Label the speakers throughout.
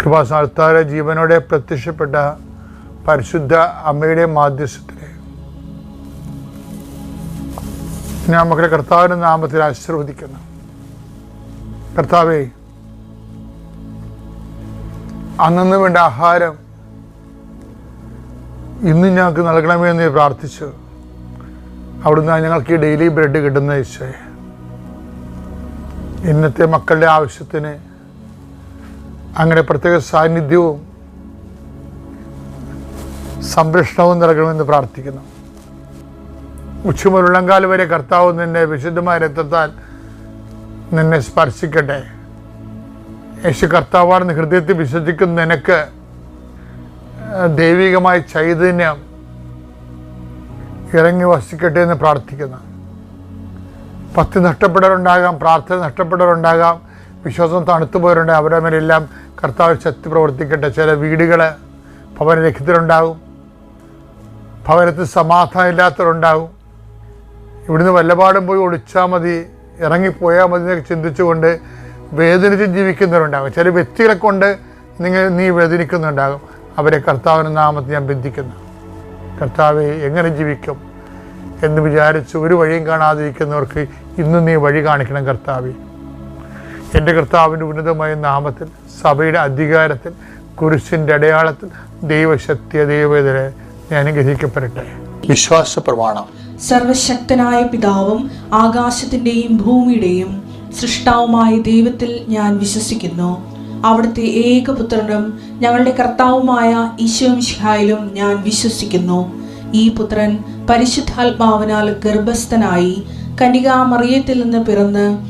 Speaker 1: കൃപാസ്ഥാനത്താരെ ജീവനോടെ പ്രത്യക്ഷപ്പെട്ട പരിശുദ്ധ അമ്മയുടെ മാധ്യസ്ഥത്തിലെ. ഞാൻ മക്കളെ കർത്താവിന്റെ നാമത്തിൽ ആശീർവദിക്കുന്നു. കർത്താവേ അന്നു വേണ്ട ആഹാരം ഇന്ന് ഞങ്ങൾക്ക് നൽകണമേ നൽകണമെന്ന് പ്രാർത്ഥിച്ചു. അവിടുന്ന് ഞങ്ങൾക്ക് ഈ ഡെയിലി ബ്രെഡ് കിട്ടുന്ന ഈശോയെ. ഇന്നത്തെ മക്കളുടെ ആവശ്യത്തിന് അങ്ങനെ പ്രത്യേക സാന്നിധ്യവും സംരക്ഷണവും നൽകണമെന്ന് പ്രാർത്ഥിക്കുന്നു. ഉച്ചമുരുളങ്കാൽ വരെ കർത്താവ് നിന്നെ വിശുദ്ധമായ രക്തത്താൽ നിന്നെ സ്പർശിക്കട്ടെ. യേശു കർത്താവാണെന്ന് ഹൃദയത്തിൽ വിശ്വസിക്കുന്ന നിനക്ക് ദൈവികമായ ചൈതന്യം ഇറങ്ങി വസിക്കട്ടെ എന്ന് പ്രാർത്ഥിക്കുന്നു. പത്ത് നഷ്ടപ്പെടലുണ്ടാകാം പ്രാർത്ഥന നഷ്ടപ്പെടരുണ്ടാകാം വിശ്വാസം തണുത്തു പോയിട്ടുണ്ട്. അവരുടെ മേലെല്ലാം കർത്താവ് ശക്തി പ്രവർത്തിക്കട്ടെ. ചില വീടുകൾ ഭവനരഹിതരുണ്ടാകും ഭവനത്തിൽ സമാധാനം ഇല്ലാത്തവരുണ്ടാകും ഇവിടുന്ന് വല്ലപാടും പോയി ഒളിച്ചാൽ മതി ഇറങ്ങിപ്പോയാൽ മതി എന്നൊക്കെ ചിന്തിച്ചുകൊണ്ട് വേദനിച്ച് ജീവിക്കുന്നവരുണ്ടാകും. ചില വ്യക്തികളെ കൊണ്ട് നിങ്ങൾ നീ വേദനിക്കുന്നുണ്ടാകും. അവരെ കർത്താവിന് നാമത്തിൽ ഞാൻ ബന്ധിക്കുന്നു. കർത്താവെ എങ്ങനെ ജീവിക്കും എന്ന് വിചാരിച്ച് ഒരു വഴിയും കാണാതിരിക്കുന്നവർക്ക് ഇന്ന് നീ വഴി കാണിക്കണം കർത്താവെ. എന്റെ കർത്താവിന്റെ ഉന്നതമായ നാമത്തിൽ സഭയുടെ അധികാരത്തിൽ കുരിശിന്റെ അടയാളത്തിൽ ദൈവശക്തിയ ദൈവവേദനെ ഞാൻ ഗ്രഹിക്കപ്പെടട്ടെ വിശ്വാസ പ്രമാണം.
Speaker 2: സർവശക്തനായ പിതാവും ആകാശത്തിന്റെയും ഭൂമിയുടെയും സൃഷ്ടാവുമായ ദൈവത്തിൽ ഞാൻ വിശ്വസിക്കുന്നു. അവിടുത്തെ ഏകപുത്രനും ഞങ്ങളുടെ കർത്താവുമായ ഈശോമിഷിഹായിലും ഞാൻ വിശ്വസിക്കുന്നു. ഈ പുത്രൻ പരിശുദ്ധാത്മാവിനാൽ ഗർഭസ്ഥനായി കനികാമറിയത്തിൽ നിന്ന് പിറന്ന്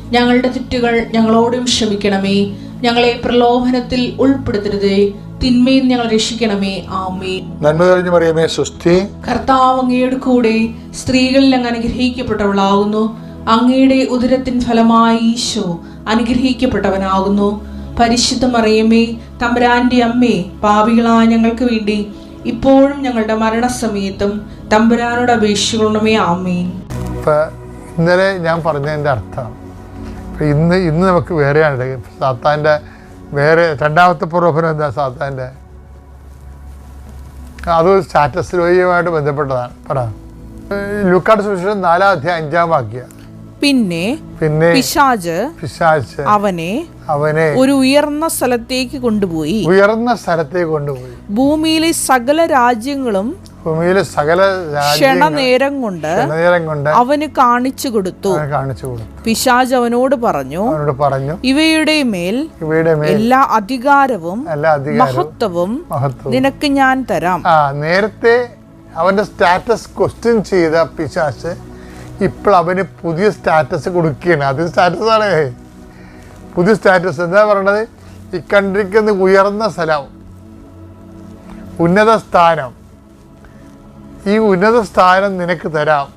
Speaker 2: ഞങ്ങളുടെ തെറ്റുകൾ ഞങ്ങളോടും ക്ഷമിക്കണമേ. ഞങ്ങളെ പ്രലോഭനത്തിൽ ഉൾപ്പെടുത്തരുതേ. തിന്മയിൽ ഞങ്ങൾ രക്ഷിക്കണമേ. ആമേ
Speaker 1: നന്മ തെളിഞ്ഞു പറയുമേ സുസ്ഥി
Speaker 2: കർത്താവ് അങ്ങയുടെ കൂടെ സ്ത്രീകളിൽ അങ്ങ് അനുഗ്രഹിക്കപ്പെട്ടവളാകുന്നു. അങ്ങയുടെ ഉദരത്തിൻ ഫലമായി ഈശോ അനുഗ്രഹിക്കപ്പെട്ടവനാകുന്നു. പരിശുദ്ധ മറിയമ്മേ തമ്പുരാന്റെ അമ്മേ പാപികളായ ഞങ്ങൾക്ക് വേണ്ടി ഇപ്പോഴും ഞങ്ങളുടെ മരണസമയത്തും തമ്പുരാനോട് അപേക്ഷിക്കണമേ. ആമേൻ.
Speaker 1: ഇപ്പം ഇന്നലെ ഞാൻ പറഞ്ഞതിന്റെ അർത്ഥം. ഇന്ന് ഇന്ന് നമുക്ക് വേറെയാണ് സാത്താന്റെ വേറെ രണ്ടാമത്തെ പ്രലോഭനം എന്താ സാത്താന്റെ അത് സ്റ്റാറ്റസ് രോഗിയുമായിട്ട് ബന്ധപ്പെട്ടതാണ്. പറ. ലുക്കാട് സുവിശേഷം നാലാം അധ്യായം അഞ്ചാം വാക്യ.
Speaker 3: പിന്നെ
Speaker 1: പിന്നെ
Speaker 3: പിശാജ്
Speaker 1: പിശാജ്
Speaker 3: അവനെ
Speaker 1: അവനെ
Speaker 3: ഒരു ഉയർന്ന സ്ഥലത്തേക്ക് കൊണ്ടുപോയി.
Speaker 1: ഉയർന്ന സ്ഥലത്തേക്ക് കൊണ്ടുപോയി.
Speaker 3: ഭൂമിയിലെ സകല രാജ്യങ്ങളും
Speaker 1: ഭൂമിയിലെ സകല
Speaker 3: ക്ഷണനേരം കൊണ്ട്
Speaker 1: കൊണ്ട്
Speaker 3: അവന് കാണിച്ചു കൊടുത്തു.
Speaker 1: കാണിച്ചു കൊടുത്തു.
Speaker 3: പിശാജ് അവനോട് പറഞ്ഞു
Speaker 1: അവനോട് പറഞ്ഞു
Speaker 3: ഇവയുടെ മേൽ
Speaker 1: ഇവയുടെ മേൽ
Speaker 3: എല്ലാ അധികാരവും
Speaker 1: എല്ലാ
Speaker 3: മഹത്വവും നിനക്ക് ഞാൻ തരാം.
Speaker 1: ആ നേരത്തെ അവന്റെ സ്റ്റാറ്റസ് ക്വസ്റ്റ്യൻ ചെയ്ത പിശാച്ച് ഇപ്പോൾ അവന് പുതിയ സ്റ്റാറ്റസ് കൊടുക്കുകയാണ്. അത് സ്റ്റാറ്റസ് ആണ്. പുതിയ സ്റ്റാറ്റസ്. എന്താ പറയണത്? ഈ കൺട്രിക്ക് ഉയർന്ന സ്ഥലം ഉന്നത സ്ഥാനം. ഈ ഉന്നത സ്ഥാനം നിനക്ക് തരാം.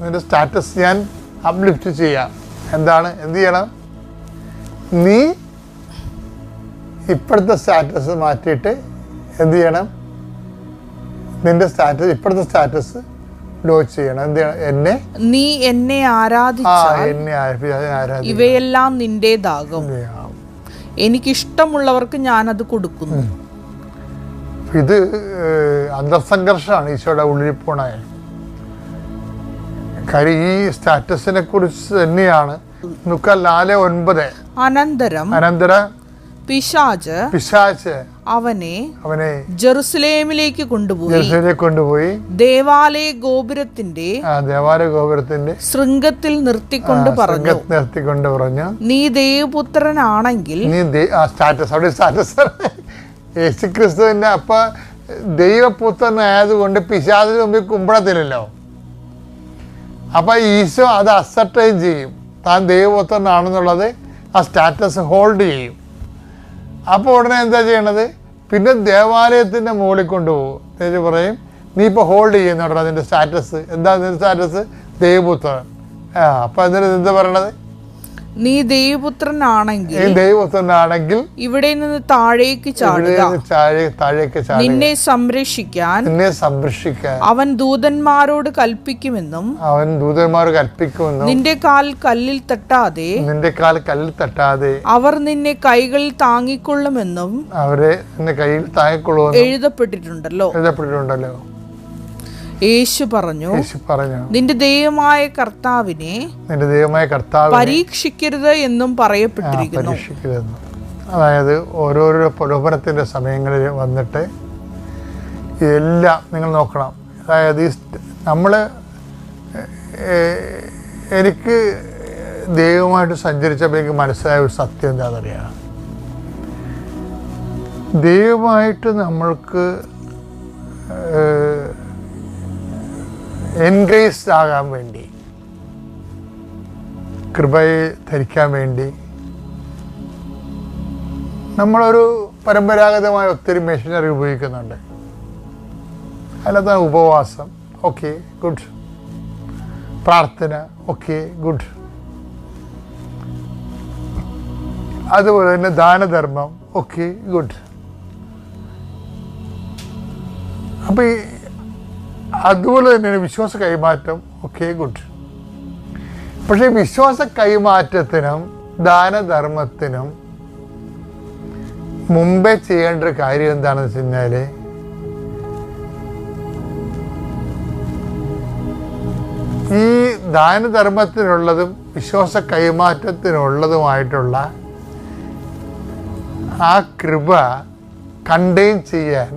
Speaker 1: നിന്റെ സ്റ്റാറ്റസ് ഞാൻ അപ്ലിഫ്റ്റ് ചെയ്യാം. എന്താണ്? എന്ത് ചെയ്യണം? നീ ഇപ്പോഴത്തെ സ്റ്റാറ്റസ് മാറ്റിയിട്ട് എന്ത് ചെയ്യണം? നിന്റെ സ്റ്റാറ്റസ് ഇപ്പോഴത്തെ സ്റ്റാറ്റസ് ലോച്ച് ചെയ്യണം. എന്ത് ചെയ്യണം? എന്നെ
Speaker 3: നീ എന്നെ ആരാധിച്ചാൽ
Speaker 1: എന്നെ ആരാധിക്കും
Speaker 3: ഇവയെല്ലാം നിന്റേതാകും. എനിക്കിഷ്ടമുള്ളവർക്ക് ഞാൻ അത് കൊടുക്കുന്നു
Speaker 1: ഇത് അന്തർസംഘർഷമാണ് ഈശോയുടെ ഉള്ളിൽ പോണ കാര്യം ഈ സ്റ്റാറ്റസിനെ കുറിച്ച് തന്നെയാണ് നുക്കൽ നാല് ഒൻപത്.
Speaker 3: അനന്തരം
Speaker 1: അനന്തര
Speaker 3: പിശാജ്
Speaker 1: പിശാച്
Speaker 3: അവനെ
Speaker 1: അവനെ
Speaker 3: ജെറുസലേമിലേക്ക് കൊണ്ടുപോയി.
Speaker 1: ജെറുസലേമിലേക്ക് കൊണ്ടുപോയി.
Speaker 3: ദേവാലയ ഗോപുരത്തിന്റെ
Speaker 1: ദേവാലയ ഗോപുരത്തിന്റെ
Speaker 3: ശൃംഗത്തിൽ നിർത്തിക്കൊണ്ട് പറഞ്ഞു.
Speaker 1: നിർത്തിക്കൊണ്ട് പറഞ്ഞു.
Speaker 3: നീ ദേവപുത്രനാണെങ്കിൽ
Speaker 1: നീ സ്റ്റാറ്റസ് അവിടെ സ്റ്റാറ്റസ്. യേശു ക്രിസ്തുവിന്റെ അപ്പ ദൈവപുത്രനായതുകൊണ്ട് പിശാദിന് മുമ്പിൽ കുമ്പിടത്തില്ലല്ലോ അപ്പൊ ഈശോ അത് അസർട്ടൈൻ ചെയ്യും. താൻ ദൈവപുത്രനാണെന്നുള്ളത് ആ സ്റ്റാറ്റസ് ഹോൾഡ് ചെയ്യും. അപ്പോൾ ഉടനെ എന്താ ചെയ്യണത്? പിന്നെ ദേവാലയത്തിന്റെ മുകളിൽ കൊണ്ടുപോകും. എന്നിട്ട് പറയും നീ ഇപ്പോൾ ഹോൾഡ് ചെയ്യുന്നുണ്ടോ അതിന്റെ സ്റ്റാറ്റസ് എന്താ അതിന്റെ സ്റ്റാറ്റസ് ദൈവപുത്രൻ. ആ അപ്പം എന്നിട്ട് എന്താ പറയണത്?
Speaker 3: നീ ദൈവപുത്രനാണെങ്കിൽ
Speaker 1: ദൈവപുത്രനാണെങ്കിൽ
Speaker 3: ഇവിടെ നിന്ന് താഴേക്ക് ചാടുക.
Speaker 1: നിന്ന് താഴേക്ക്
Speaker 3: നിന്നെ സംരക്ഷിക്കാൻ
Speaker 1: നിന്നെ സംരക്ഷിക്കാൻ
Speaker 3: അവൻ ദൂതന്മാരോട് കൽപ്പിക്കുമെന്നും
Speaker 1: അവൻ ദൂതന്മാരോട് കൽപ്പിക്കുമെന്നും
Speaker 3: നിന്റെ കാൽ കല്ലിൽ തട്ടാതെ
Speaker 1: നിന്റെ കാൽ കല്ലിൽ തട്ടാതെ
Speaker 3: അവർ നിന്നെ കൈകളിൽ താങ്ങിക്കൊള്ളുമെന്നും
Speaker 1: അവരെ നിന്റെ കയ്യിൽ താങ്ങിക്കൊള്ളുമെന്നും
Speaker 3: എഴുതപ്പെട്ടിട്ടുണ്ടല്ലോ.
Speaker 1: എഴുതപ്പെട്ടിട്ടുണ്ടല്ലോ.
Speaker 3: യേശു പറഞ്ഞു
Speaker 1: യേശു പറഞ്ഞു
Speaker 3: നിന്റെ ദൈവമായ കർത്താവിനെ
Speaker 1: നിന്റെ ദൈവമായ കർത്താവ്
Speaker 3: പരീക്ഷിക്കരുത് എന്നും പറയപ്പെട്ടിരിക്കുന്നു.
Speaker 1: അതായത് ഓരോരോ പ്രലോഭനത്തിന്റെ സമയങ്ങളിൽ വന്നിട്ട് എല്ലാം നിങ്ങൾ നോക്കണം. അതായത് ഈ നമ്മൾ എനിക്ക് ദൈവമായിട്ട് സഞ്ചരിച്ചപ്പോൾ എനിക്ക് മനസ്സിലായ ഒരു സത്യം എന്താണെന്നറിയാം. ദൈവമായിട്ട് നമ്മൾക്ക് എൻഗ്രേസ്ഡ് ആകാൻ വേണ്ടി കൃപയെ ധരിക്കാൻ വേണ്ടി നമ്മളൊരു പരമ്പരാഗതമായ ഒത്തിരി മെഷീനറി ഉപയോഗിക്കുന്നുണ്ട്. അല്ലാതെ ഉപവാസം ഓക്കെ ഗുഡ് പ്രാർത്ഥന ഓക്കെ ഗുഡ് അതുപോലെ തന്നെ ദാനധർമ്മം ഓക്കെ ഗുഡ് അപ്പം അതുപോലെ തന്നെയാണ് വിശ്വാസ കൈമാറ്റം ഒക്കെ ഗുഡ് പക്ഷേ വിശ്വാസ കൈമാറ്റത്തിനും ദാനധർമ്മത്തിനും മുമ്പേ ചെയ്യേണ്ട ഒരു കാര്യം എന്താണെന്ന് വെച്ച് കഴിഞ്ഞാൽ ഈ ദാനധർമ്മത്തിനുള്ളതും വിശ്വാസ കൈമാറ്റത്തിനുള്ളതുമായിട്ടുള്ള ആ കൃപ കണ്ടെയ്ൻ ചെയ്യാൻ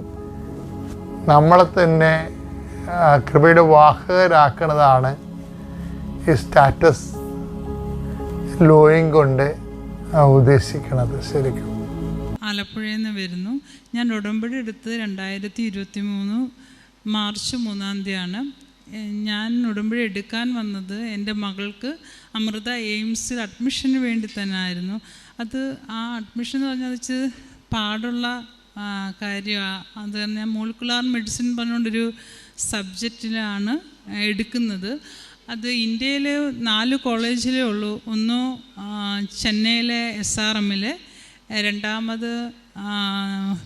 Speaker 1: നമ്മളെ തന്നെ കൃപയുടെ വാഹകരാക്കുന്നതാണ് ഈ സ്റ്റാറ്റസ് ലോയും കൊണ്ട് ഉദ്ദേശിക്കുന്നത് ശരിക്കും.
Speaker 4: ആലപ്പുഴയിൽ നിന്ന് വരുന്നു. ഞാൻ ഉടമ്പടി എടുത്ത് രണ്ടായിരത്തി ഇരുപത്തി മൂന്ന് മാർച്ച് മൂന്നാം തീയതിയാണ്. ഞാൻ ഉടമ്പടി എടുക്കാൻ വന്നത് എന്റെ മകൾക്ക് അമൃത എയിംസിൽ അഡ്മിഷന് വേണ്ടി തന്നെ ആയിരുന്നു അത് ആ അഡ്മിഷൻ എന്ന് പറഞ്ഞാൽ വെച്ച് പാടുള്ള കാര്യമാണ് അത് തന്നെ മോളിക്കുലാർ മെഡിസിൻ പറഞ്ഞുകൊണ്ടൊരു സബ്ജക്റ്റിലാണ് എടുക്കുന്നത്. അത് ഇന്ത്യയിലെ നാല് കോളേജിലേ ഉള്ളൂ. ഒന്ന് ചെന്നൈയിലെ എസ് ആർ എമ്മിലെ രണ്ടാമത്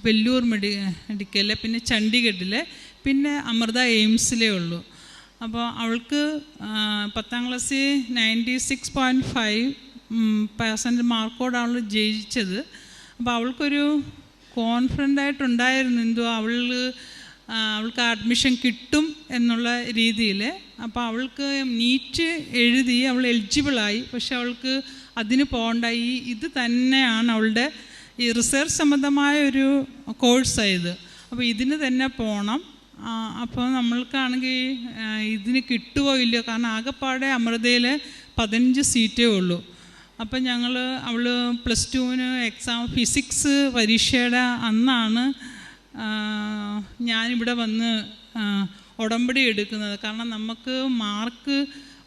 Speaker 4: വെല്ലൂർ മെഡി മെഡിക്കലിലെ പിന്നെ ചണ്ഡീഗഡിലെ പിന്നെ അമൃത എയിംസിലേ ഉള്ളൂ. അപ്പോൾ അവൾക്ക് പത്താം ക്ലാസ്സിൽ ninety six point five percent മാർക്കോടാണ് ജയിച്ചത്. അപ്പോൾ അവൾക്കൊരു കോൺഫിഡന്റ് ആയിട്ടുണ്ടായിരുന്നു എന്തോ അവൾ അവൾക്ക് അഡ്മിഷൻ കിട്ടും എന്നുള്ള രീതിയിൽ അപ്പോൾ അവൾക്ക് നീറ്റ് എഴുതി അവൾ എലിജിബിളായി പക്ഷെ അവൾക്ക് അതിന് പോകണ്ട ഈ ഇത് തന്നെയാണ് അവളുടെ ഈ റിസർച്ച് സംബന്ധമായ ഒരു കോഴ്സായത് അപ്പോൾ ഇതിന് തന്നെ പോകണം അപ്പോൾ നമ്മൾക്കാണെങ്കിൽ ഇതിന് കിട്ടുമോ ഇല്ലയോ? കാരണം ആകെപ്പാടെ അമൃതയിൽ പതിനഞ്ച് സീറ്റേ ഉള്ളൂ. അപ്പം ഞങ്ങൾ അവൾ പ്ലസ് ടുവിന് എക്സാം ഫിസിക്സ് പരീക്ഷയുടെ അന്നാണ് ഞാനിവിടെ വന്ന് ഉടമ്പടി എടുക്കുന്നത്. കാരണം നമുക്ക് മാർക്ക്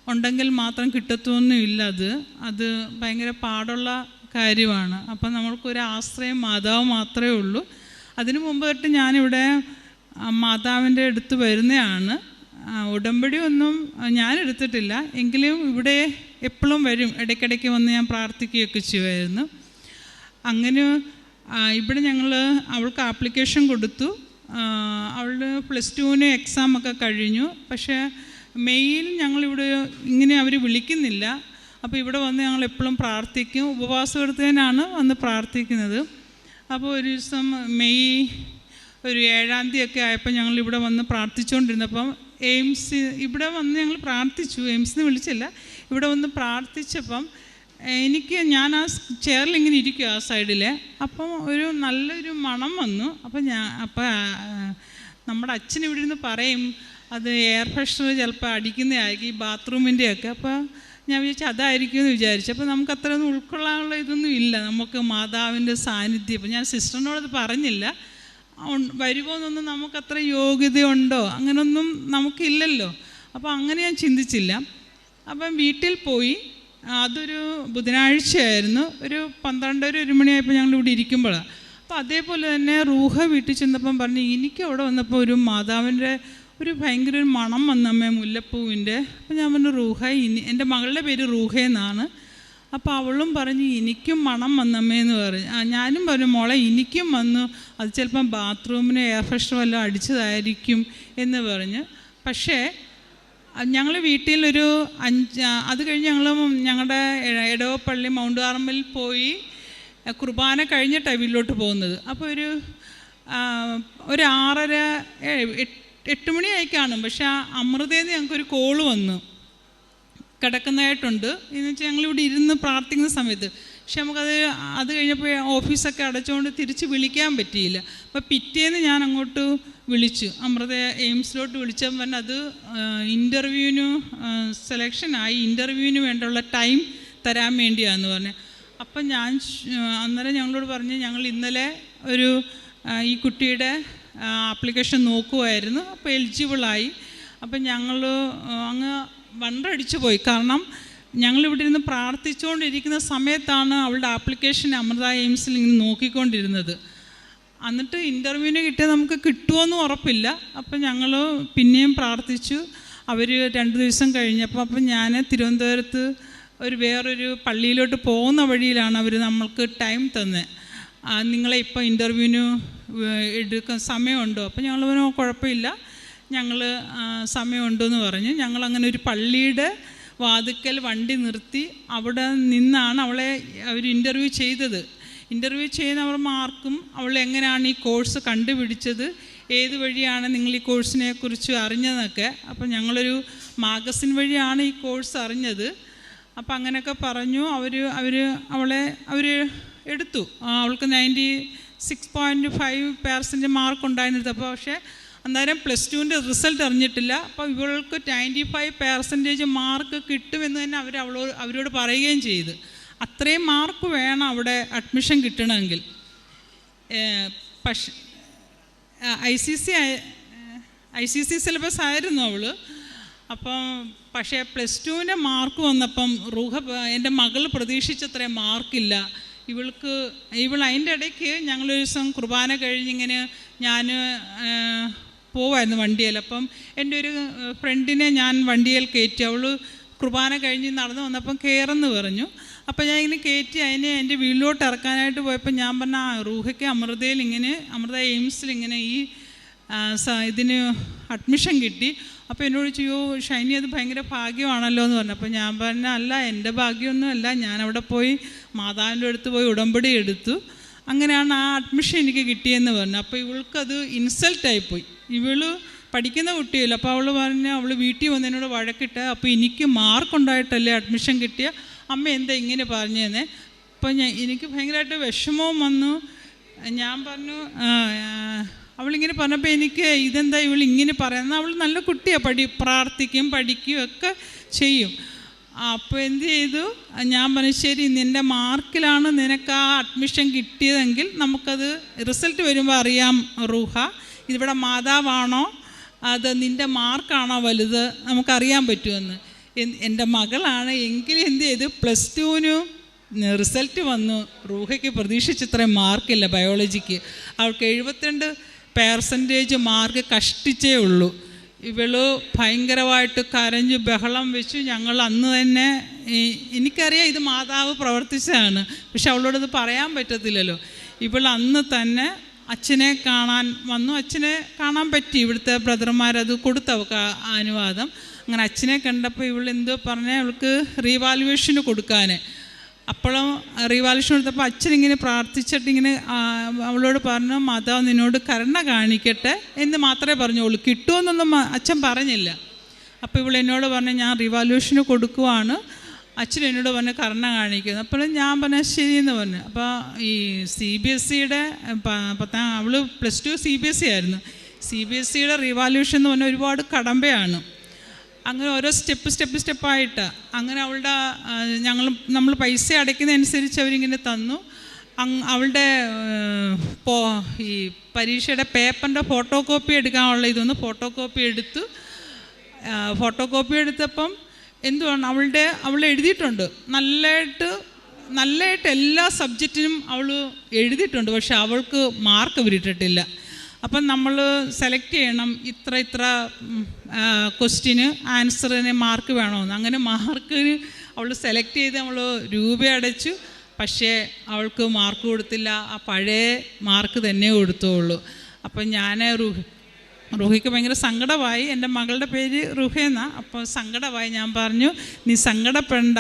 Speaker 4: ഉണ്ടെങ്കിൽ മാത്രം കിട്ടത്തൊന്നുമില്ല അത്. അത് ഭയങ്കര പാടുള്ള കാര്യമാണ്. അപ്പം നമ്മൾക്കൊരു ആശ്രയം മാതാവ് മാത്രമേ ഉള്ളൂ. അതിനു മുമ്പ് തൊട്ട് ഞാനിവിടെ മാതാവിന്റെ അടുത്ത് വരുന്നതാണ്. ഉടമ്പടി ഒന്നും ഞാൻ എടുത്തിട്ടില്ല. എങ്കിലും ഇവിടെ എപ്പോഴും വരും. ഇടയ്ക്കിടയ്ക്ക് വന്ന് ഞാൻ പ്രാർത്ഥിക്കുകയൊക്കെ ചെയ്യുമായിരുന്നു. അങ്ങനെ ഇവിടെ ഞങ്ങൾ അവൾക്ക് ആപ്ലിക്കേഷൻ കൊടുത്തു. അവൾ പ്ലസ് ടുവിന് എക്സാമൊക്കെ കഴിഞ്ഞു. പക്ഷേ മെയിൽ ഞങ്ങളിവിടെ ഇങ്ങനെ അവർ വിളിക്കുന്നില്ല. അപ്പോൾ ഇവിടെ വന്ന് ഞങ്ങൾ എപ്പോഴും പ്രാർത്ഥിക്കും. ഉപവാസം വന്ന് പ്രാർത്ഥിക്കുന്നത്. അപ്പോൾ ഒരു ദിവസം മെയ് ഒരു ഏഴാം തീയതി ഒക്കെ ആയപ്പോൾ ഞങ്ങൾ ഇവിടെ വന്ന് പ്രാർത്ഥിച്ചുകൊണ്ടിരുന്നപ്പം എയിംസ് ഇവിടെ വന്ന് ഞങ്ങൾ പ്രാർത്ഥിച്ചു. എയിംസിന് വിളിച്ചില്ല. ഇവിടെ വന്ന് പ്രാർത്ഥിച്ചപ്പം എനിക്ക് ഞാൻ ആ ചെയറിൽ ഇങ്ങനെ ഇരിക്കും ആ സൈഡിൽ അപ്പം ഒരു നല്ലൊരു മണം വന്നു. അപ്പം ഞാൻ അപ്പം നമ്മുടെ അച്ഛൻ ഇവിടെ ഇരുന്ന് പറയും അത് എയർ ഫ്രഷർ ചിലപ്പോൾ അടിക്കുന്നതായിരിക്കും ഈ ബാത്റൂമിന്റെയൊക്കെ അപ്പോൾ ഞാൻ വിചാരിച്ചു അതായിരിക്കും എന്ന് വിചാരിച്ചു. അപ്പോൾ നമുക്ക് അത്രയൊന്നും ഉൾക്കൊള്ളാനുള്ള ഇതൊന്നും ഇല്ല. നമുക്ക് മാതാവിന്റെ സാന്നിധ്യം. അപ്പം ഞാൻ സിസ്റ്ററിനോടത് പറഞ്ഞില്ല. വരുമോ എന്നൊന്നും നമുക്കത്ര യോഗ്യതയുണ്ടോ? അങ്ങനൊന്നും നമുക്കില്ലല്ലോ. അപ്പോൾ അങ്ങനെ ഞാൻ ചിന്തിച്ചില്ല. അപ്പം വീട്ടിൽ പോയി അതൊരു ബുധനാഴ്ചയായിരുന്നു. ഒരു പന്ത്രണ്ടര ഒരു മണിയായപ്പോൾ ഞങ്ങൾ ഇവിടെ ഇരിക്കുമ്പോഴാണ് അപ്പോൾ അതേപോലെ തന്നെ റൂഹ വീട്ടിൽ ചെന്നപ്പം പറഞ്ഞു എനിക്ക് അവിടെ വന്നപ്പോൾ ഒരു മാതാവിന്റെ ഒരു ഭയങ്കര ഒരു മണം വന്നമ്മേ മുല്ലപ്പൂവിന്റെ. അപ്പോൾ ഞാൻ പറഞ്ഞു റൂഹ ഇനി എന്റെ മകളുടെ പേര് റൂഹ എന്നാണ്. അപ്പോൾ അവളും പറഞ്ഞു എനിക്കും മണം വന്നമ്മേ എന്ന് പറഞ്ഞു. ഞാനും പറഞ്ഞു മോളെ എനിക്കും വന്നു. അത് ചിലപ്പം ബാത്റൂമിന് എയർ ഫ്രഷർ വല്ലതും അടിച്ചതായിരിക്കും എന്ന് പറഞ്ഞ്. പക്ഷേ ഞങ്ങൾ വീട്ടിലൊരു അഞ്ച് അത് കഴിഞ്ഞ് ഞങ്ങൾ ഞങ്ങളുടെ എടവപ്പള്ളി മൗണ്ട് ആർമിൽ പോയി കുർബാന കഴിഞ്ഞിട്ടാണ് വീട്ടിലോട്ട് പോകുന്നത്. അപ്പോൾ ഒരു ഒരു ആറര എട്ട് മണിയായി കാണും. പക്ഷെ ആ അമൃതയിൽ നിന്ന് ഞങ്ങൾക്കൊരു കോൾ വന്നു. കിടക്കുന്നതായിട്ടുണ്ട്. എന്ന് വെച്ചാൽ ഞങ്ങളിവിടെ ഇരുന്ന് പ്രാർത്ഥിക്കുന്ന സമയത്ത്. പക്ഷെ നമുക്കത് അത് കഴിഞ്ഞപ്പോൾ ഓഫീസൊക്കെ അടച്ചുകൊണ്ട് തിരിച്ച് വിളിക്കാൻ പറ്റിയില്ല. അപ്പോൾ പിറ്റേന്ന് ഞാൻ അങ്ങോട്ട് വിളിച്ചു. അമൃത എയിംസിലോട്ട് വിളിച്ചപ്പോൾ പറഞ്ഞാൽ അത് ഇന്റർവ്യൂവിന് സെലക്ഷനായി. ഇന്റർവ്യൂവിന് വേണ്ടുള്ള ടൈം തരാൻ വേണ്ടിയാണെന്ന് പറഞ്ഞു. അപ്പം ഞാൻ അന്നേരം ഞങ്ങളോട് പറഞ്ഞ് ഞങ്ങൾ ഇന്നലെ ഒരു ഈ കുട്ടിയുടെ ആപ്ലിക്കേഷൻ നോക്കുമായിരുന്നു അപ്പോൾ എലിജിബിളായി. അപ്പം ഞങ്ങൾ അങ്ങ് വണ്ടടിച്ചു പോയി. കാരണം ഞങ്ങളിവിടെ ഇരുന്ന് പ്രാർത്ഥിച്ചുകൊണ്ടിരിക്കുന്ന സമയത്താണ് അവളുടെ ആപ്ലിക്കേഷൻ അമൃത എയിംസിൽ ഇങ്ങനെ നോക്കിക്കൊണ്ടിരുന്നത്. എന്നിട്ട് ഇന്റർവ്യൂവിന് കിട്ടിയാൽ നമുക്ക് കിട്ടുമോയെന്ന് ഉറപ്പില്ല. അപ്പം ഞങ്ങൾ പിന്നെയും പ്രാർത്ഥിച്ചു. അവർ രണ്ട് ദിവസം കഴിഞ്ഞപ്പോൾ അപ്പം ഞാൻ തിരുവനന്തപുരത്ത് ഒരു വേറൊരു പള്ളിയിലോട്ട് പോകുന്ന വഴിയിലാണ് അവർ നമ്മൾക്ക് ടൈം തന്നെ. നിങ്ങളെ ഇപ്പോൾ ഇന്റർവ്യൂവിന് എടുക്കാൻ സമയമുണ്ടോ? അപ്പം ഞങ്ങൾ പറഞ്ഞു കുഴപ്പമില്ല. ഞങ്ങൾ സമയമുണ്ടെന്ന് പറഞ്ഞു. ഞങ്ങൾ അങ്ങനെ ഒരു പള്ളിയുടെ വാതുക്കൽ വണ്ടി നിർത്തി അവിടെ നിന്നാണ് അവളെ അവർ ഇന്റർവ്യൂ ചെയ്തത്. ഇന്റർവ്യൂ ചെയ്യുന്നവർ മാർക്കും അവൾ എങ്ങനെയാണ് ഈ കോഴ്സ് കണ്ടുപിടിച്ചത്? ഏത് വഴിയാണ് നിങ്ങൾ ഈ കോഴ്സിനെ കുറിച്ച് അറിഞ്ഞതെന്നൊക്കെ. അപ്പം ഞങ്ങളൊരു മാഗസിൻ വഴിയാണ് ഈ കോഴ്സ് അറിഞ്ഞത്. അപ്പം അങ്ങനെയൊക്കെ പറഞ്ഞു. അവർ അവർ അവളെ അവർ എടുത്തു. അവൾക്ക് ninety six point five percent mark ഉണ്ടായിരുന്നത് അപ്പോൾ പക്ഷേ അന്നേരം പ്ലസ് ടുവിന്റെ റിസൾട്ട് അറിഞ്ഞിട്ടില്ല. അപ്പോൾ ഇവൾക്ക് നയന്റി ഫൈവ് പെർസെന്റേജ് മാർക്ക് കിട്ടുമെന്ന് തന്നെ അവർ അവളോട് അവരോട് പറയുകയും ചെയ്തു. അത്രയും മാർക്ക് വേണം അവിടെ അഡ്മിഷൻ കിട്ടണമെങ്കിൽ. പക്ഷെ I C C I C C syllabus ആയിരുന്നു അവൾ അപ്പം പക്ഷേ പ്ലസ് ടുവിന്റെ മാർക്ക് വന്നപ്പം റൂഹ എന്റെ മകൾ പ്രതീക്ഷിച്ചത്രയും മാർക്കില്ല. ഇവൾക്ക് ഇവൾ അതിന്റെ ഇടയ്ക്ക് ഞങ്ങളൊരു ദിവസം കുർബാന കഴിഞ്ഞിങ്ങനെ ഞാൻ പോവായിരുന്നു വണ്ടിയിൽ അപ്പം എന്റെ ഒരു ഫ്രണ്ടിനെ ഞാൻ വണ്ടിയിൽ കയറ്റി. അവൾ കുർബാന കഴിഞ്ഞ് നടന്നു വന്നപ്പം കയറെന്ന് പറഞ്ഞു. അപ്പോൾ ഞാൻ ഇങ്ങനെ കയറ്റി അതിനെ എന്റെ വീട്ടിലോട്ട് ഇറക്കാനായിട്ട് പോയപ്പോൾ ഞാൻ പറഞ്ഞ ആ റൂഹയ്ക്ക് അമൃതയിൽ ഇങ്ങനെ അമൃത എയിംസിൽ ഇങ്ങനെ ഈ ഇതിന് അഡ്മിഷൻ കിട്ടി. അപ്പോൾ എന്നോട് ചെയ്യോ ഷൈനി അത് ഭയങ്കര ഭാഗ്യമാണല്ലോ എന്ന് പറഞ്ഞു. അപ്പോൾ ഞാൻ പറഞ്ഞ അല്ല എന്റെ ഞാൻ അവിടെ പോയി മാതാവിന്റെ അടുത്ത് പോയി ഉടമ്പടി എടുത്തു. അങ്ങനെയാണ് ആ അഡ്മിഷൻ എനിക്ക് കിട്ടിയെന്ന് പറഞ്ഞു. അപ്പോൾ ഇവൾക്കത് ഇൻസൾട്ടായിപ്പോയി ഇവൾ പഠിക്കുന്ന കുട്ടിയല്ല അപ്പോൾ അവൾ പറഞ്ഞ അവൾ വീട്ടിൽ വന്നതിനോട് വഴക്കിട്ട് അപ്പോൾ എനിക്ക് മാർക്കുണ്ടായിട്ടല്ലേ അഡ്മിഷൻ കിട്ടിയ? അമ്മ എന്താ ഇങ്ങനെ പറഞ്ഞതെന്ന് അപ്പോൾ ഞാൻ എനിക്ക് ഭയങ്കരമായിട്ട് വിഷമവും വന്നു. ഞാൻ പറഞ്ഞു അവളിങ്ങനെ പറഞ്ഞപ്പോൾ എനിക്ക് ഇതെന്താ ഇവൾ ഇങ്ങനെ പറയുന്നത്? അവൾ നല്ല കുട്ടിയാണ് പഠി പ്രാർത്ഥിക്കും പഠിക്കും ഒക്കെ ചെയ്യും. അപ്പോൾ എന്ത് ചെയ്തു? ഞാൻ പറഞ്ഞു ശരി നിന്റെ മാർക്കിലാണ് നിനക്ക് ആ അഡ്മിഷൻ കിട്ടിയതെങ്കിൽ നമുക്കത് റിസൾട്ട് വരുമ്പോൾ അറിയാം റൂഹ. ഇതിവിടെ മാതാവാണോ? അത് നിന്റെ മാർക്കാണോ വലുത്? നമുക്കറിയാൻ പറ്റുമെന്ന്. എൻ- എന്റെ മകളാണ് എങ്കിലും എന്ത് ചെയ്തു? പ്ലസ് ടുവിനും റിസൾട്ട് വന്നു. റൂഹയ്ക്ക് പ്രതീക്ഷിച്ചത്രയും മാർക്കില്ല ബയോളജിക്ക്. അവൾക്ക് എഴുപത്തിരണ്ട് പെർസെന്റേജ് മാർക്ക് കഷ്ടിച്ചേ ഉള്ളൂ. ഇവൾ ഭയങ്കരമായിട്ട് കരഞ്ഞ് ബഹളം വെച്ചു. ഞങ്ങൾ അന്ന് തന്നെ എനിക്കറിയാം ഇത് മാതാവ് പ്രവർത്തിച്ചതാണ്. പക്ഷെ അവളോടത് പറയാൻ പറ്റത്തില്ലല്ലോ. ഇവൾ അന്ന് തന്നെ അച്ഛനെ കാണാൻ വന്നു. അച്ഛനെ കാണാൻ പറ്റി. ഇവിടുത്തെ ബ്രദർമാരത് കൊടുത്തു അവൾക്ക് അനുവാദം. അങ്ങനെ അച്ഛനെ കണ്ടപ്പോൾ ഇവൾ എന്തോ പറഞ്ഞാൽ അവൾക്ക് റീവാലുവേഷന് കൊടുക്കാൻ അപ്പോഴും റീവാലുവേഷൻ കൊടുത്തപ്പോൾ അച്ഛനിങ്ങനെ പ്രാർത്ഥിച്ചിട്ട് ഇങ്ങനെ അവളോട് പറഞ്ഞു മാതാവ് നിന്നോട് കരുണ കാണിക്കട്ടെ എന്ന് മാത്രമേ പറഞ്ഞോളൂ കിട്ടുമെന്നൊന്നും അച്ഛൻ പറഞ്ഞില്ല. അപ്പോൾ ഇവൾ എന്നോട് പറഞ്ഞു ഞാൻ റിവാലുവേഷന് കൊടുക്കുവാണ്. അച്ഛൻ എന്നോട് പറഞ്ഞു കർണ കാണിക്കുന്നു. അപ്പോൾ ഞാൻ പറഞ്ഞ ശരി എന്ന് പറഞ്ഞു. അപ്പോൾ ഈ സി ബി എസ് സിയുടെ പത്താം അവൾ plus two C B S C ആയിരുന്നു. സി ബി എസ് സിയുടെ റിവാല്യൂഷൻ എന്ന് പറഞ്ഞാൽ ഒരുപാട് കടമ്പയാണ്. അങ്ങനെ ഓരോ സ്റ്റെപ്പ് സ്റ്റെപ്പ് സ്റ്റെപ്പായിട്ട് അങ്ങനെ അവളുടെ ഞങ്ങൾ നമ്മൾ പൈസ അടയ്ക്കുന്നതനുസരിച്ച് അവരിങ്ങനെ തന്നു. അവളുടെ പോ ഈ പരീക്ഷയുടെ പേപ്പറിന്റെ ഫോട്ടോ കോപ്പി എടുക്കാനുള്ള ഇതൊന്ന് ഫോട്ടോ കോപ്പി എടുത്തു. ഫോട്ടോ കോപ്പി എടുത്തപ്പം എന്തുവാണ്? അവളുടെ അവൾ എഴുതിയിട്ടുണ്ട്. നല്ലതായിട്ട് നല്ലതായിട്ട് എല്ലാ സബ്ജക്റ്റിനും അവൾ എഴുതിയിട്ടുണ്ട്. പക്ഷെ അവൾക്ക് മാർക്ക് വിരിട്ടിട്ടില്ല അപ്പം നമ്മൾ സെലക്ട് ചെയ്യണം ഇത്ര ഇത്ര ക്വസ്റ്റിന് ആൻസറിന് മാർക്ക് വേണമെന്ന്. അങ്ങനെ മാർക്കിന് അവൾ സെലക്ട് ചെയ്ത് നമ്മൾ രൂപ അടച്ചു പക്ഷേ അവൾക്ക് മാർക്ക് കൊടുത്തില്ല. ആ പഴയ മാർക്ക് തന്നെ കൊടുത്തുള്ളൂ അപ്പം ഞാൻ റുഹിക്ക് ഭയങ്കര സങ്കടമായി. എന്റെ മകളുടെ പേര് റുഹ എന്നാ. അപ്പോൾ സങ്കടമായി ഞാൻ പറഞ്ഞു നീ സങ്കടപ്പെടണ്ട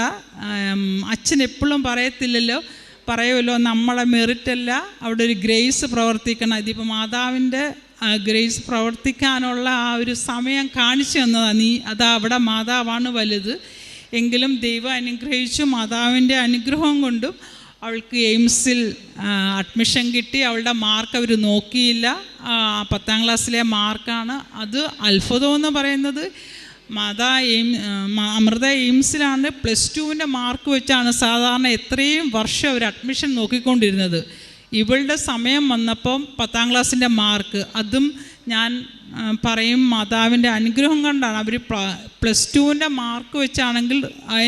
Speaker 4: അച്ഛൻ എപ്പോഴും പറയത്തില്ലല്ലോ. പറയുമല്ലോ നമ്മളെ മെറിറ്റല്ല. അവിടെ ഒരു ഗ്രേസ് പ്രവർത്തിക്കണം. ഇതിപ്പോൾ മാതാവിന്റെ ഗ്രേസ് പ്രവർത്തിക്കാനുള്ള ആ ഒരു സമയം കാണിച്ചു തന്നതാണ് നീ. അതാ അവിടെ മാതാവാണ് വലുത്. എങ്കിലും ദൈവം അനുഗ്രഹിച്ചു മാതാവിന്റെ അനുഗ്രഹം കൊണ്ടും അവൾക്ക് എയിംസിൽ അഡ്മിഷൻ കിട്ടി. അവളുടെ മാർക്ക് അവർ നോക്കിയില്ല. പത്താം ക്ലാസ്സിലെ മാർക്കാണ് അത് അത്ഭുതം എന്ന് പറയുന്നത്. മാതാ എയിം അമൃത എയിംസിലാണ് പ്ലസ് ടുവിന്റെ മാർക്ക് വെച്ചാണ് സാധാരണ എത്രയും വർഷം അവർ അഡ്മിഷൻ നോക്കിക്കൊണ്ടിരുന്നത്. ഇവളുടെ സമയം വന്നപ്പം പത്താം ക്ലാസ്സിന്റെ മാർക്ക് അതും ഞാൻ പറയും മാതാവിന്റെ അനുഗ്രഹം കൊണ്ടാണ് അവർ പ്ലസ് ടുവിന്റെ മാർക്ക് വെച്ചാണെങ്കിൽ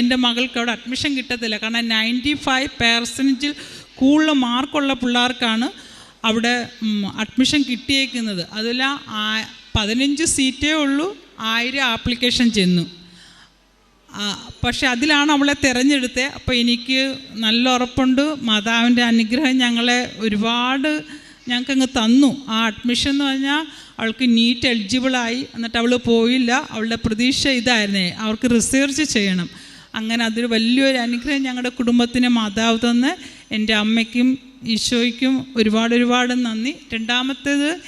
Speaker 4: എന്റെ മകൾക്ക് അവിടെ അഡ്മിഷൻ കിട്ടത്തില്ല. കാരണം നയന്റി ഫൈവ് പെർസെന്റിൽ കൂടുതൽ മാർക്കുള്ള പിള്ളേർക്കാണ് അവിടെ അഡ്മിഷൻ കിട്ടിയേക്കുന്നത്. അതിൽ പതിനഞ്ച് സീറ്റേ ഉള്ളൂ ആയിരം ആപ്ലിക്കേഷൻ ചെന്നു. പക്ഷെ അതിലാണ് അവളെ തിരഞ്ഞെടുത്തത് അപ്പോൾ എനിക്ക് നല്ല ഉറപ്പുണ്ട്. മാതാവിന്റെ അനുഗ്രഹം ഞങ്ങളെ ഒരുപാട് ഞങ്ങൾക്കങ്ങ് തന്നു. ആ അഡ്മിഷൻ എന്ന് പറഞ്ഞാൽ അവൾക്ക് നീറ്റ് എലിജിബിളായി എന്നിട്ട് അവൾ പോയില്ല. അവളുടെ പ്രതീക്ഷ ഇതായിരുന്നേ. അവർക്ക് റിസർച്ച് ചെയ്യണം. അങ്ങനെ അതൊരു വലിയൊരു അനുഗ്രഹം ഞങ്ങളുടെ കുടുംബത്തിന് മാതാവ് തന്ന്. എന്റെ അമ്മയ്ക്കും ഈശോയ്ക്കും ഒരുപാട് ഒരുപാട് നന്ദി. രണ്ടാമത്തേത്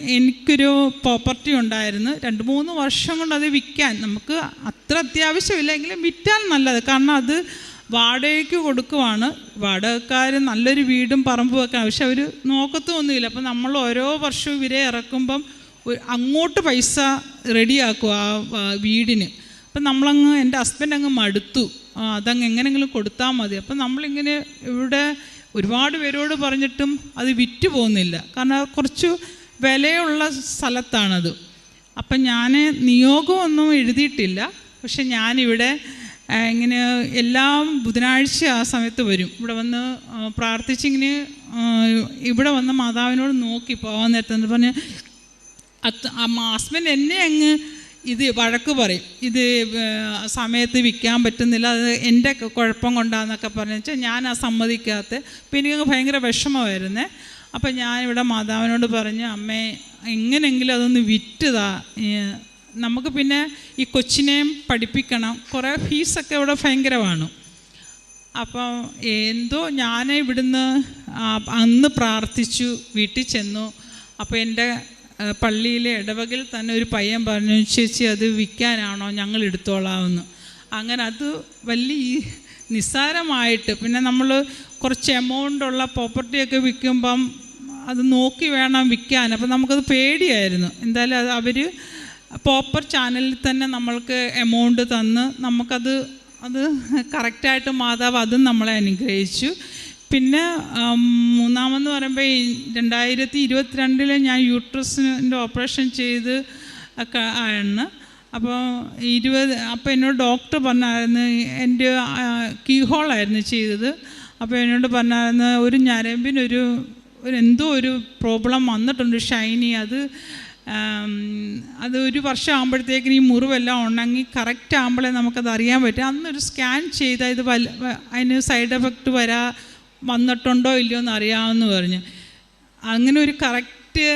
Speaker 4: എനിക്കൊരു പ്രോപ്പർട്ടി ഉണ്ടായിരുന്നു. രണ്ട് മൂന്ന് വർഷം കൊണ്ട് അത് വിൽക്കാൻ. നമുക്ക് അത്ര അത്യാവശ്യമില്ലെങ്കിലും വിറ്റാൽ നല്ലത്. കാരണം അത് വാടകയ്ക്ക് കൊടുക്കുവാണ്. വാടകക്കാർ നല്ലൊരു വീടും പറമ്പും ഒക്കെ പക്ഷെ അവർ നോക്കത്തൊന്നുമില്ല. അപ്പം നമ്മൾ ഓരോ വർഷവും ഇവരെ ഇറക്കുമ്പം അങ്ങോട്ട് പൈസ റെഡിയാക്കും ആ വീടിന്. അപ്പം നമ്മളങ്ങ് എന്റെ ഹസ്ബൻഡ് അങ്ങ് മടുത്തു. അതങ്ങ് എങ്ങനെങ്കിലും കൊടുത്താൽ മതി. അപ്പം നമ്മളിങ്ങനെ ഇവിടെ ഒരുപാട് പേരോട് പറഞ്ഞിട്ടും അത് വിറ്റ് പോകുന്നില്ല. കാരണം കുറച്ച് വിലയുള്ള സ്ഥലത്താണത്. അപ്പം ഞാൻ നിയോഗമൊന്നും എഴുതിയിട്ടില്ല. പക്ഷെ ഞാനിവിടെ ഇങ്ങനെ എല്ലാം ബുധനാഴ്ച ആ സമയത്ത് വരും. ഇവിടെ വന്ന് പ്രാർത്ഥിച്ചിങ്ങനെ ഇവിടെ വന്ന് മാതാവിനോട് നോക്കി പോകാൻ നേരത്തെ പറഞ്ഞ് അത് ഹസ്ബൻഡ് എന്നെ അങ്ങ് ഇത് വഴക്ക് പറയും. ഇത് സമയത്ത് വിൽക്കാൻ പറ്റുന്നില്ല അത് എന്റെ കുഴപ്പം കൊണ്ടാന്നൊക്കെ പറഞ്ഞു വെച്ചാൽ ഞാൻ ആ സമ്മതിക്കാത്ത പിന്നെ എനിക്ക് ഭയങ്കര വിഷമമായിരുന്നേ. അപ്പം ഞാനിവിടെ മാതാവിനോട് പറഞ്ഞു അമ്മേ എങ്ങനെയെങ്കിലും അതൊന്ന് വിറ്റുതാ നമുക്ക് പിന്നെ ഈ കൊച്ചിനെയും പഠിപ്പിക്കണം. കുറേ ഫീസൊക്കെ ഇവിടെ ഭയങ്കരമാണ്. അപ്പം എന്തോ ഞാൻ ഇവിടുന്ന് അന്ന് പ്രാർത്ഥിച്ചു വീട്ടിൽ ചെന്നു. അപ്പോൾ എന്റെ പള്ളിയിലെ ഇടവകിൽ തന്നെ ഒരു പയ്യൻ പറഞ്ഞു ചേച്ചി അത് വിൽക്കാനാണോ? ഞങ്ങൾ എടുത്തോളാമെന്ന്. അങ്ങനെ അത് വലിയ നിസ്സാരമായിട്ട് പിന്നെ നമ്മൾ കുറച്ച് എമൗണ്ടുള്ള പ്രോപ്പർട്ടിയൊക്കെ വിൽക്കുമ്പം അത് നോക്കി വേണം വിൽക്കാൻ. അപ്പം നമുക്കത് പേടിയായിരുന്നു. എന്തായാലും അത് അവർ പ്രോപ്പർ ചാനലിൽ തന്നെ നമ്മൾക്ക് എമൗണ്ട് തന്ന് നമുക്കത് അത് കറക്റ്റായിട്ട് മാതാവ് അതും നമ്മളെ അനുഗ്രഹിച്ചു. പിന്നെ മൂന്നാമെന്ന് പറയുമ്പോൾ രണ്ടായിരത്തി ഇരുപത്തിരണ്ടിൽ ഞാൻ യൂട്രസിന്റെ ഓപ്പറേഷൻ ചെയ്ത് ഒക്കെ ആണ്. അപ്പോൾ ഇരുപത് അപ്പോൾ എന്നോട് ഡോക്ടർ പറഞ്ഞായിരുന്നു എന്റെ കീഹോളായിരുന്നു ചെയ്തത്. അപ്പോൾ എന്നോട് പറഞ്ഞായിരുന്നു ഒരു ഞരമ്പിനൊരു ഒരു എന്തോ ഒരു പ്രോബ്ലം വന്നിട്ടുണ്ട് ഷൈനി അത് അത് ഒരു വർഷം ആകുമ്പോഴത്തേക്കിന് ഈ മുറിവെല്ലാം ഉണങ്ങി കറക്റ്റ് ആകുമ്പോഴേ നമുക്കത് അറിയാൻ പറ്റും. അന്നൊരു സ്കാൻ ചെയ്താൽ ഇത് വല്ല അതിന് സൈഡ് എഫക്റ്റ് വരാ വന്നിട്ടുണ്ടോ ഇല്ലയോ എന്ന് അറിയാമെന്ന് പറഞ്ഞു. അങ്ങനെ ഒരു കറക്റ്റ്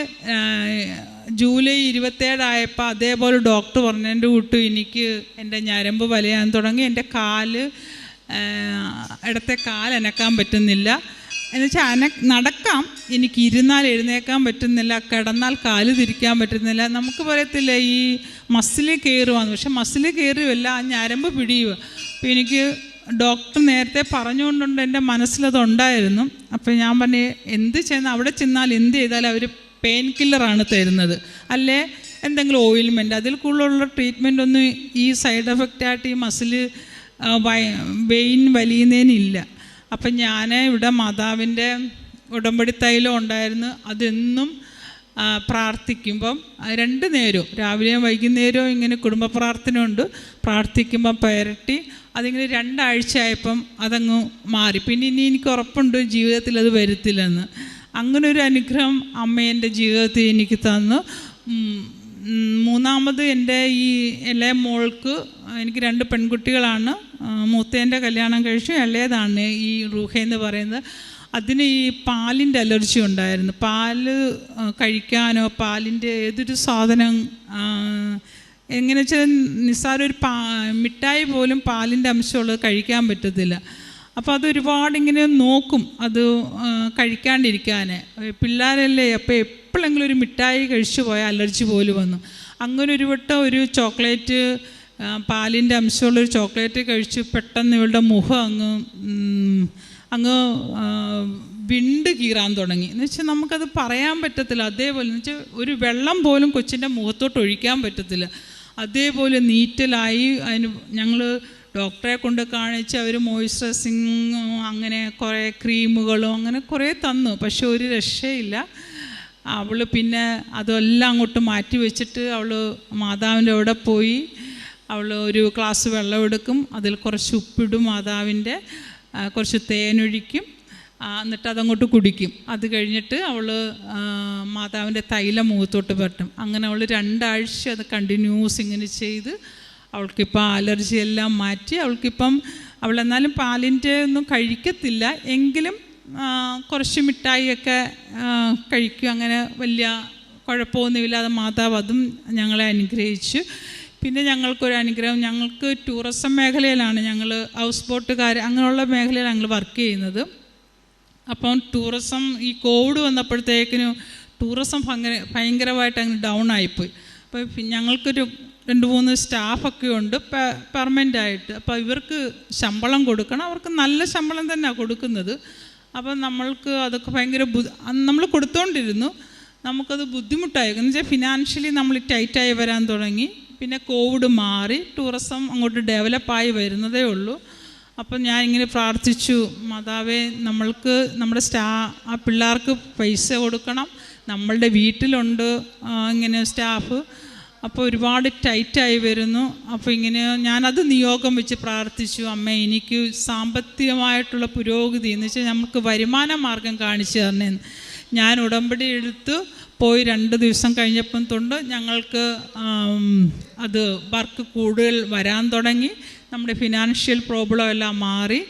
Speaker 4: ജൂലൈ ഇരുപത്തേഴായപ്പോൾ അതേപോലെ ഡോക്ടർ പറഞ്ഞു എന്റെ കൂട്ടു എനിക്ക് എന്റെ ഞരമ്പ് വലയാൻ തുടങ്ങി. എന്റെ കാൽ ഇടത്തെ കാൽ അനക്കാൻ പറ്റുന്നില്ല. എന്നുവെച്ചാൽ അന നടക്കാം. എനിക്ക് ഇരുന്നാൽ എഴുന്നേക്കാൻ പറ്റുന്നില്ല കിടന്നാൽ കാൽ തിരിക്കാൻ പറ്റുന്നില്ല. നമുക്ക് പറയത്തില്ല ഈ മസിൽ കയറുവാന്ന്. പക്ഷെ മസിൽ കയറുമല്ല ആ ഞരമ്പ് പിടിയുക അപ്പോൾ എനിക്ക് ഡോക്ടർ നേരത്തെ പറഞ്ഞുകൊണ്ടുണ്ട് എന്റെ മനസ്സിലതുണ്ടായിരുന്നു. അപ്പോൾ ഞാൻ പറഞ്ഞു എന്ത് ചെന്ന് അവിടെ ചെന്നാൽ എന്ത് ചെയ്താലും അവർ പെയിൻ കില്ലറാണ് തരുന്നത്. അല്ലേ? എന്തെങ്കിലും ഓയിൽമെന്റ് അതിൽ കൂടുതലുള്ള ട്രീറ്റ്മെന്റ് ഒന്നും ഈ സൈഡ് എഫക്റ്റായിട്ട് ഈ മസിൽ വെയിൻ വലിയുന്നതിനില്ല അപ്പം ഞാൻ ഇവിടെ മാതാവിന്റെ ഉടമ്പടി തൈലം ഉണ്ടായിരുന്നു. അതെന്നും പ്രാർത്ഥിക്കുമ്പം രണ്ട് നേരവും രാവിലെയും വൈകുന്നേരവും ഇങ്ങനെ കുടുംബ പ്രാർത്ഥന ഉണ്ട് പ്രാർത്ഥിക്കുമ്പം പരട്ടി അതിങ്ങനെ രണ്ടാഴ്ച ആയപ്പം അതങ്ങ് മാറി. പിന്നെ ഇനി എനിക്ക് ഉറപ്പുണ്ട് ജീവിതത്തിൽ അത് വരുത്തില്ലെന്ന്. അങ്ങനെ ഒരു അനുഗ്രഹം അമ്മ എന്റെ ജീവിതത്തിൽ എനിക്ക് തന്നു. മൂന്നാമത് എന്റെ ഈ ഇളയ മോൾക്ക് എനിക്ക് രണ്ട് പെൺകുട്ടികളാണ്. മൂത്തേന്റെ കല്യാണം കഴിച്ചു ഇളയതാണ് ഈ റൂഹ എന്ന് പറയുന്നത്. അതിന് ഈ പാലിന്റെ അലർജി ഉണ്ടായിരുന്നു. പാൽ കഴിക്കാനോ പാലിന്റെ ഏതൊരു സാധനം എങ്ങനെ വെച്ചാൽ നിസ്സാര ഒരു പാ മിഠായി പോലും പാലിന്റെ അംശമുള്ളത് കഴിക്കാൻ പറ്റത്തില്ല. അപ്പോൾ അത് ഒരുപാട് ഇങ്ങനെ നോക്കും അത് കഴിക്കാണ്ടിരിക്കാൻ പിള്ളേരല്ലേ അപ്പോൾ എപ്പോഴെങ്കിലും ഒരു മിഠായി കഴിച്ചു പോയാൽ അലർജി പോലും വന്നു. അങ്ങനെ ഒരു വട്ടം ഒരു ചോക്ലേറ്റ് പാലിന്റെ അംശമുള്ളൊരു ചോക്ലേറ്റ് കഴിച്ചു പെട്ടെന്ന് ഇവളുടെ മുഖം അങ്ങ് അങ്ങ് വിണ്ട് കീറാൻ തുടങ്ങി. എന്ന് വെച്ചാൽ നമുക്കത് പറയാൻ പറ്റത്തില്ല. അതേപോലെ എന്ന് വെച്ചാൽ ഒരു വെള്ളം പോലും കൊച്ചിന്റെ മുഖത്തോട്ട് ഒഴിക്കാൻ പറ്റത്തില്ല. അതേപോലെ നീറ്റലായി അതിന് ഞങ്ങൾ ഡോക്ടറെ കൊണ്ട് കാണിച്ച് അവർ മോയ്സ്ചറൈസിങ്ങും അങ്ങനെ കുറേ ക്രീമുകളും അങ്ങനെ കുറേ തന്നു. പക്ഷെ ഒരു രക്ഷയില്ല. അവൾ പിന്നെ അതെല്ലാം അങ്ങോട്ട് മാറ്റി വെച്ചിട്ട് അവൾ മാതാവിന്റെ അവിടെ പോയി. അവൾ ഒരു ഗ്ലാസ് വെള്ളം എടുക്കും അതിൽ കുറച്ച് ഉപ്പിടും മാതാവിന്റെ കുറച്ച് തേനൊഴിക്കും എന്നിട്ട് അതങ്ങോട്ട് കുടിക്കും. അത് കഴിഞ്ഞിട്ട് അവൾ മാതാവിന്റെ തൈല മുഖത്തോട്ട് പറ്റും അങ്ങനെ അവൾ രണ്ടാഴ്ച അത് കണ്ടിന്യൂസ് ഇങ്ങനെ ചെയ്ത് അവൾക്കിപ്പോൾ അലർജി എല്ലാം മാറ്റി അവൾക്കിപ്പം അവൾ എന്നാലും പാലിന്റെ ഒന്നും കഴിക്കത്തില്ല. എങ്കിലും കുറച്ച് മിഠായിയൊക്കെ കഴിക്കും. അങ്ങനെ വലിയ കുഴപ്പമൊന്നുമില്ലാതെ മാതാവ് അതും ഞങ്ങളെ അനുഗ്രഹിച്ചു. പിന്നെ ഞങ്ങൾക്കൊരു അനുഗ്രഹം. ഞങ്ങൾക്ക് ടൂറിസം മേഖലയിലാണ് ഞങ്ങൾ ഹൗസ് ബോട്ടുകാർ അങ്ങനെയുള്ള മേഖലയിൽ ഞങ്ങൾ വർക്ക് ചെയ്യുന്നത്. അപ്പം ടൂറിസം ഈ കോവിഡ് വന്നപ്പോഴത്തേക്കിനും ടൂറിസം ഭയങ്കര ഭയങ്കരമായിട്ട് അങ്ങ് ഡൗൺ ആയിപ്പോയി. അപ്പോൾ ഞങ്ങൾക്കൊരു രണ്ട് മൂന്ന് സ്റ്റാഫൊക്കെ ഉണ്ട് പെർമനന്റ് ആയിട്ട്. അപ്പോൾ ഇവർക്ക് ശമ്പളം കൊടുക്കണം. അവർക്ക് നല്ല ശമ്പളം തന്നെയാണ് കൊടുക്കുന്നത്. അപ്പം നമ്മൾക്ക് അതൊക്കെ ഭയങ്കര നമ്മൾ കൊടുത്തോണ്ടിരുന്നു. നമുക്കത് ബുദ്ധിമുട്ടായി. എന്ന് വെച്ചാൽ ഫിനാൻഷ്യലി നമ്മൾ ടൈറ്റായി വരാൻ തുടങ്ങി. പിന്നെ കോവിഡ് മാറി ടൂറിസം അങ്ങോട്ട് ഡെവലപ്പായി വരുന്നതേ ഉള്ളൂ. അപ്പം ഞാൻ ഇങ്ങനെ പ്രാർത്ഥിച്ചു മാതാവേ നമ്മൾക്ക് നമ്മുടെ സ്റ്റാ ആ പിള്ളേർക്ക് പൈസ കൊടുക്കണം. നമ്മളുടെ വീട്ടിലുണ്ട് ഇങ്ങനെ സ്റ്റാഫ് അപ്പോൾ ഒരുപാട് ടൈറ്റായി വരുന്നു. അപ്പോൾ ഇങ്ങനെ ഞാനത് നിയോഗം വെച്ച് പ്രാർത്ഥിച്ചു അമ്മ എനിക്ക് സാമ്പത്തികമായിട്ടുള്ള പുരോഗതി എന്ന് വെച്ചാൽ നമുക്ക് വരുമാന മാർഗം കാണിച്ചു തരണേന്ന്. ഞാൻ ഉടമ്പടി എടുത്ത്. പോയി രണ്ട് ദിവസം കഴിഞ്ഞപ്പം തൊണ്ട് ഞങ്ങൾക്ക് അത് വർക്ക് കൂടുതൽ വരാൻ തുടങ്ങി. നമ്മുടെ ഫിനാൻഷ്യൽ പ്രോബ്ലം എല്ലാം മാറി.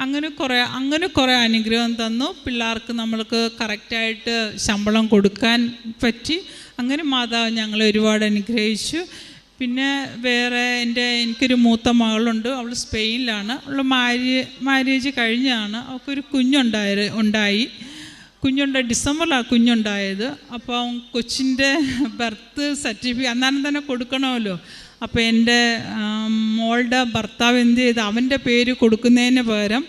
Speaker 4: അങ്ങനെ കുറേ അങ്ങനെ കുറേ അനുഗ്രഹം തന്നു. പിള്ളേർക്ക് നമ്മൾക്ക് കറക്റ്റായിട്ട് ശമ്പളം കൊടുക്കാൻ പറ്റി. അങ്ങനെ മാതാവ് ഞങ്ങളെ ഒരുപാട് അനുഗ്രഹിച്ചു. പിന്നെ വേറെ എന്റെ എനിക്കൊരു മൂത്ത മകളുണ്ട്. അവൾ സ്പെയിനിലാണ്. അവൾ മാര്യ മാര്യേജ് കഴിഞ്ഞാണ്. അവൾക്കൊരു കുഞ്ഞുണ്ടായ ഉണ്ടായി. കുഞ്ഞുണ്ട ഡിസംബറിലാണ് കുഞ്ഞുണ്ടായത്. അപ്പം കൊച്ചിന്റെ ബർത്ത് സർട്ടിഫിക്കറ്റ് അന്നേരം തന്നെ കൊടുക്കണമല്ലോ. അപ്പോൾ എന്റെ മോളുടെ ഭർത്താവ് എന്ത് ചെയ്ത് അവന്റെ പേര് കൊടുക്കുന്നതിന് പകരം